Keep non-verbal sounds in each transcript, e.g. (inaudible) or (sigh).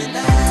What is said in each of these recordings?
tonight.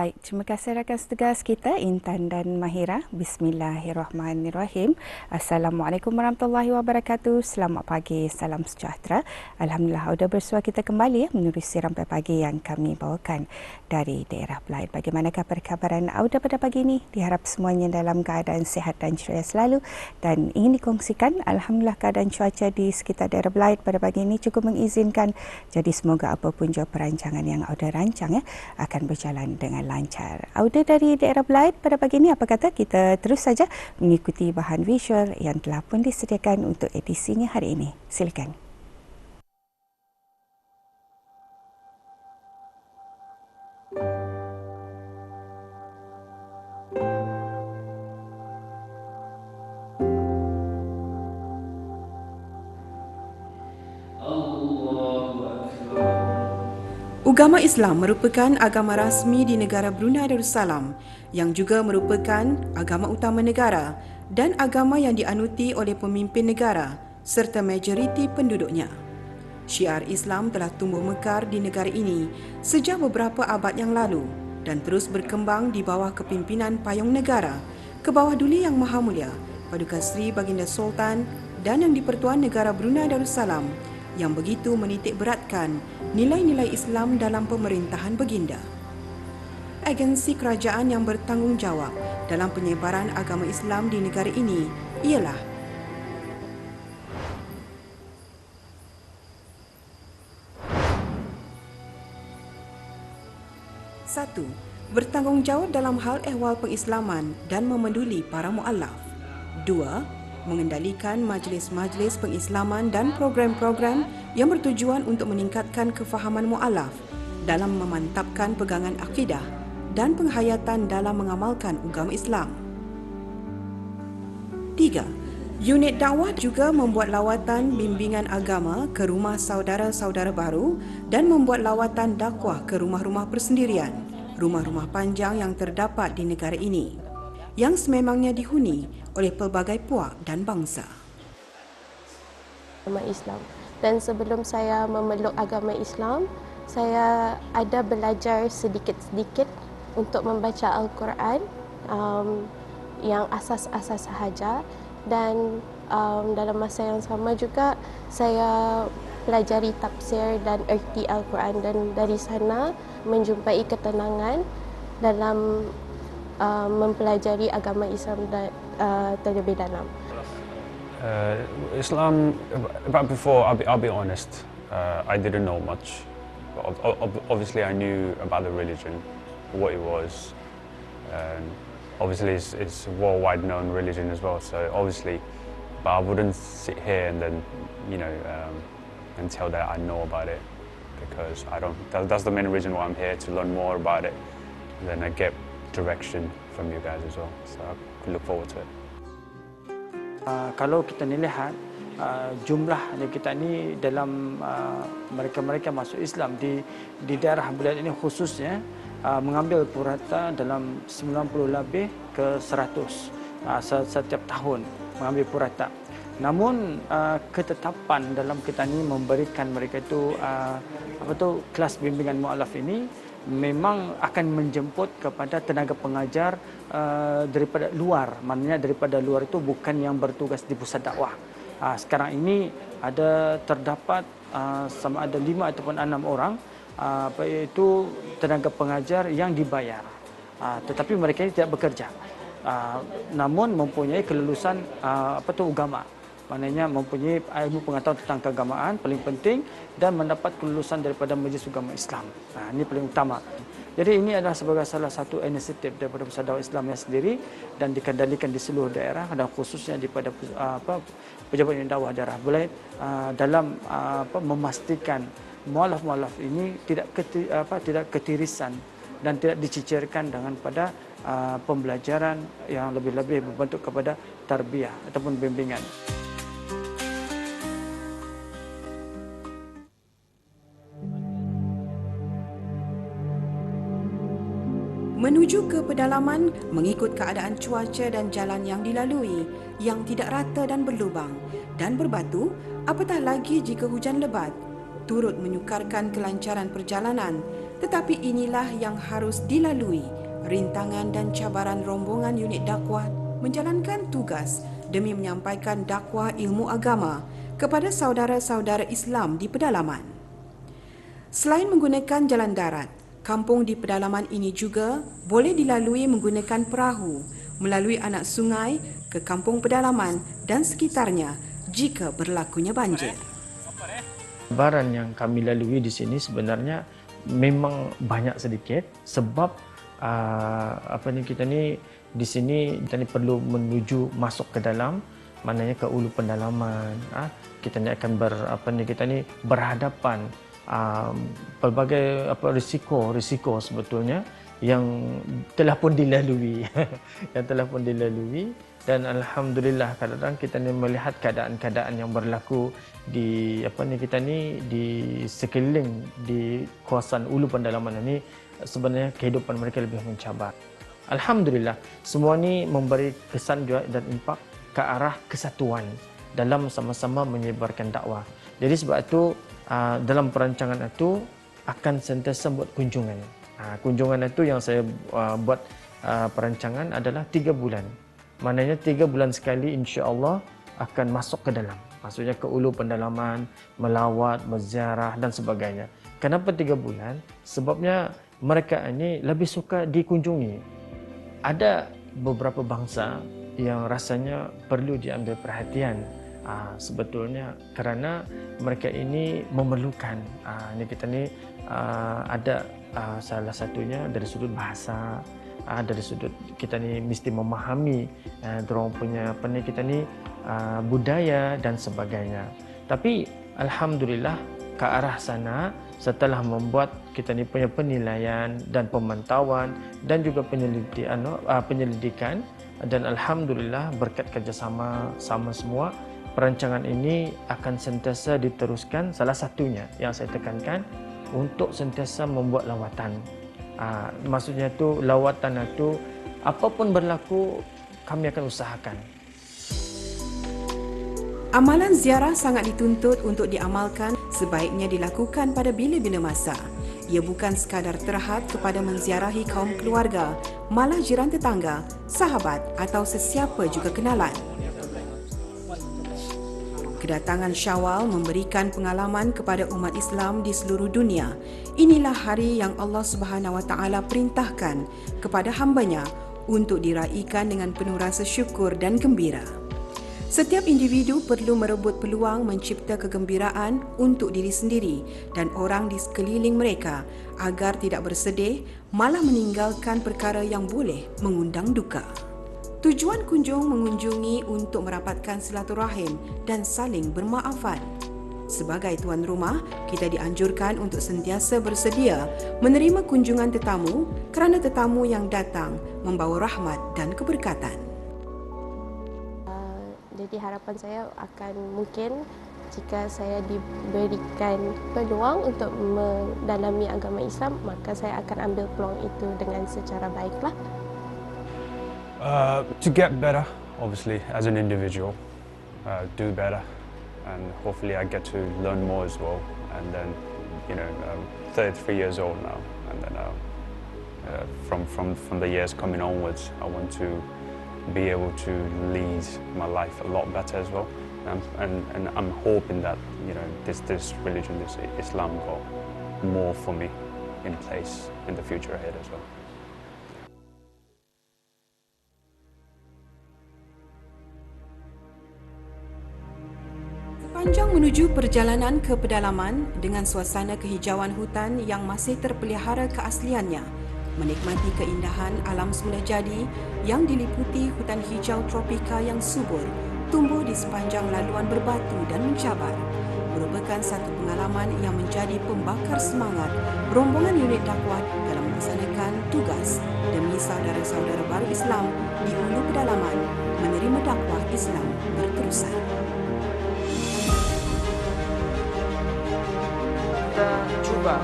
Baik, terima kasih rakan setegas kita Intan dan Mahira. Bismillahirrahmanirrahim. Assalamualaikum warahmatullahi wabarakatuh. Selamat pagi, salam sejahtera. Alhamdulillah sudah bersua kita kembali ya, menerusi rampai pagi yang kami bawakan dari daerah Belait. Bagaimanakah perkabaran Auda pada pagi ini? Diharap semuanya dalam keadaan sehat dan ceria selalu dan ingin dikongsikan Alhamdulillah keadaan cuaca di sekitar daerah Belait pada pagi ini cukup mengizinkan. Jadi semoga apapun jua perancangan yang Auda rancang ya akan berjalan dengan lancar. Auda dari daerah Belait pada pagi ini apa kata kita terus saja mengikuti bahan visual yang telah pun disediakan untuk edisinya hari ini. Silakan. Agama Islam merupakan agama rasmi di negara Brunei Darussalam yang juga merupakan agama utama negara dan agama yang dianuti oleh pemimpin negara serta majoriti penduduknya. Syiar Islam telah tumbuh mekar di negara ini sejak beberapa abad yang lalu dan terus berkembang di bawah kepimpinan payung negara ke bawah Duli Yang Maha Mulia Paduka Sri Baginda Sultan dan yang di-Pertuan Negara Brunei Darussalam yang begitu menitik beratkan nilai-nilai Islam dalam pemerintahan baginda. Agensi kerajaan yang bertanggungjawab dalam penyebaran agama Islam di negara ini ialah Satu, bertanggungjawab dalam hal ehwal pengislaman dan memenduli para mu'alaf. Dua, mengendalikan majlis-majlis pengislaman dan program-program yang bertujuan untuk meningkatkan kefahaman mu'alaf dalam memantapkan pegangan akidah dan penghayatan dalam mengamalkan agama Islam. Tiga, Unit dakwah juga membuat lawatan bimbingan agama ke rumah saudara-saudara baru dan membuat lawatan dakwah ke rumah-rumah persendirian, rumah-rumah panjang yang terdapat di negara ini yang sememangnya dihuni oleh pelbagai puak dan bangsa. Agama Islam. Dan sebelum saya memeluk agama Islam, saya ada belajar sedikit-sedikit untuk membaca Al-Quran um, yang asas-asas sahaja dan um, dalam masa yang sama juga saya pelajari tafsir dan erti Al-Quran dan dari sana menjumpai ketenangan dalam uh, mempelajari agama Islam dan uh, terlebih dalam. Uh, Islam, but before, I'll be, I'll be honest, uh, I didn't know much. Obviously, I knew about the religion, what it was. And obviously, it's, it's a worldwide known religion as well. So obviously, but I wouldn't sit here and then, you know, um, and tell that I know about it because I don't. That, that's the main reason why I'm here to learn more about it. Then I get direction from you guys as well. So I look forward to it. Uh, kalau kita lihat uh, jumlah kita ni dalam uh, mereka-mereka masuk Islam di di daerah Belad ini khususnya uh, mengambil purata dalam 90 lebih ke 100 uh, setiap tahun mengambil purata. Namun uh, ketetapan dalam kita ni memberikan mereka itu uh, apa tu kelas bimbingan mualaf ini memang akan menjemput kepada tenaga pengajar uh, daripada luar. Maknanya daripada luar itu bukan yang bertugas di pusat dakwah. Uh, sekarang ini ada terdapat uh, sama ada lima ataupun enam orang uh, apa itu tenaga pengajar yang dibayar. Uh, tetapi mereka ini tidak bekerja. Uh, namun mempunyai kelulusan uh, apa tu agama maknanya mempunyai ilmu pengetahuan tentang keagamaan paling penting dan mendapat kelulusan daripada Majlis Agama Islam. Nah, ini paling utama. Jadi ini adalah sebagai salah satu inisiatif daripada Pusat Dakwah Islam yang sendiri dan dikendalikan di seluruh daerah dan khususnya daripada apa pejabat yang dakwah daerah Belait dalam apa memastikan mualaf-mualaf ini tidak keti, apa tidak ketirisan dan tidak dicicirkan dengan pada uh, pembelajaran yang lebih-lebih berbentuk kepada tarbiyah ataupun bimbingan. Menuju ke pedalaman mengikut keadaan cuaca dan jalan yang dilalui yang tidak rata dan berlubang. Dan berbatu apatah lagi jika hujan lebat? Turut menyukarkan kelancaran perjalanan tetapi inilah yang harus dilalui. Rintangan dan cabaran rombongan unit dakwah menjalankan tugas demi menyampaikan dakwah ilmu agama kepada saudara-saudara Islam di pedalaman. Selain menggunakan jalan darat, Kampung di pedalaman ini juga boleh dilalui menggunakan perahu melalui anak sungai ke kampung pedalaman dan sekitarnya jika berlakunya banjir. Baran yang kami lalui di sini sebenarnya memang banyak sedikit sebab uh, apa ni kita ni di sini kita ni perlu menuju masuk ke dalam maknanya ke ulu pendalaman uh, kita ni akan ber apa ni kita ni berhadapan um, pelbagai apa risiko risiko sebetulnya yang telah pun dilalui. (laughs) Yang telah pun dilalui. Dan alhamdulillah kadang-kadang kita ni melihat keadaan-keadaan yang berlaku di apa ni kita ni di sekeliling di kawasan ulu pendalaman ini sebenarnya kehidupan mereka lebih mencabar. Alhamdulillah semua ni memberi kesan juga dan impak ke arah kesatuan dalam sama-sama menyebarkan dakwah. Jadi sebab itu uh, dalam perancangan itu akan sentiasa buat kunjungan. Uh, kunjungan itu yang saya uh, buat uh, perancangan adalah tiga bulan. Maknanya tiga bulan sekali insya Allah akan masuk ke dalam. Maksudnya ke ulu pendalaman, melawat, berziarah dan sebagainya. Kenapa tiga bulan? Sebabnya mereka ini lebih suka dikunjungi. Ada beberapa bangsa yang rasanya perlu diambil perhatian uh, sebetulnya kerana mereka ini memerlukan uh, ini kita ni uh, ada uh, salah satunya dari sudut bahasa uh, dari sudut kita ni mesti memahami uh, dorong punya apa ni kita ni uh, budaya dan sebagainya. Tapi alhamdulillah ke arah sana setelah membuat kita ni punya penilaian dan pemantauan dan juga penyelidikan penyelidikan dan alhamdulillah berkat kerjasama sama semua perancangan ini akan sentiasa diteruskan salah satunya yang saya tekankan untuk sentiasa membuat lawatan. Ah, maksudnya tu lawatan itu apapun berlaku kami akan usahakan. Amalan ziarah sangat dituntut untuk diamalkan sebaiknya dilakukan pada bila-bila masa. Ia bukan sekadar terhad kepada menziarahi kaum keluarga, malah jiran tetangga, sahabat atau sesiapa juga kenalan. Kedatangan Syawal memberikan pengalaman kepada umat Islam di seluruh dunia. Inilah hari yang Allah Subhanahu Wa Taala perintahkan kepada hambanya untuk diraikan dengan penuh rasa syukur dan gembira. Setiap individu perlu merebut peluang mencipta kegembiraan untuk diri sendiri dan orang di sekeliling mereka agar tidak bersedih malah meninggalkan perkara yang boleh mengundang duka. Tujuan kunjung mengunjungi untuk merapatkan silaturahim dan saling bermaafan. Sebagai tuan rumah, kita dianjurkan untuk sentiasa bersedia menerima kunjungan tetamu kerana tetamu yang datang membawa rahmat dan keberkatan. Uh, jadi harapan saya akan mungkin jika saya diberikan peluang untuk mendalami agama Islam, maka saya akan ambil peluang itu dengan secara baiklah. Uh, to get better, obviously, as an individual, uh, do better, and hopefully I get to learn more as well. And then, you know, I'm 33 years old now, and then uh, uh, from, from, from the years coming onwards, I want to be able to lead my life a lot better as well. And, and, and I'm hoping that, you know, this, this religion, this Islam got more for me in place in the future ahead as well. Menuju perjalanan ke pedalaman dengan suasana kehijauan hutan yang masih terpelihara keasliannya, menikmati keindahan alam semula jadi yang diliputi hutan hijau tropika yang subur tumbuh di sepanjang laluan berbatu dan mencabar. merupakan satu pengalaman yang menjadi pembakar semangat rombongan unit dakwah dalam melaksanakan tugas demi saudara-saudara baru Islam di ulu pedalaman menerima dakwah Islam berterusan. Kita cuba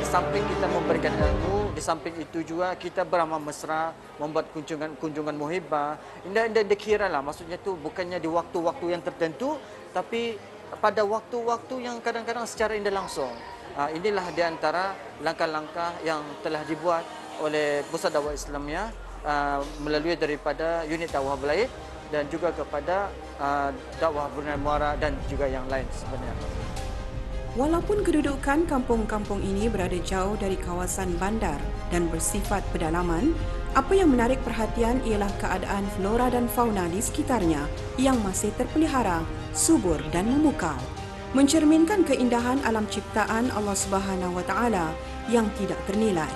di samping kita memberikan ilmu, di samping itu juga kita beramal mesra, membuat kunjungan kunjungan muhibah. Indah indah dikira lah, maksudnya tu bukannya di waktu-waktu yang tertentu, tapi pada waktu-waktu yang kadang-kadang secara indah langsung. Uh, inilah di antara langkah-langkah yang telah dibuat oleh Pusat Dakwah Islamiyah uh, melalui daripada unit dakwah Belaid dan juga kepada uh, dakwah Brunei Muara dan juga yang lain sebenarnya. Walaupun kedudukan kampung-kampung ini berada jauh dari kawasan bandar dan bersifat pedalaman, apa yang menarik perhatian ialah keadaan flora dan fauna di sekitarnya yang masih terpelihara, subur dan memukau mencerminkan keindahan alam ciptaan Allah Subhanahu Wa Taala yang tidak ternilai.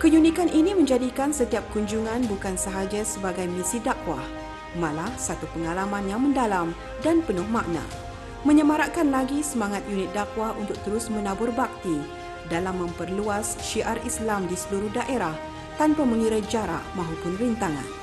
Keunikan ini menjadikan setiap kunjungan bukan sahaja sebagai misi dakwah, malah satu pengalaman yang mendalam dan penuh makna. Menyemarakkan lagi semangat unit dakwah untuk terus menabur bakti dalam memperluas syiar Islam di seluruh daerah tanpa mengira jarak maupun rintangan.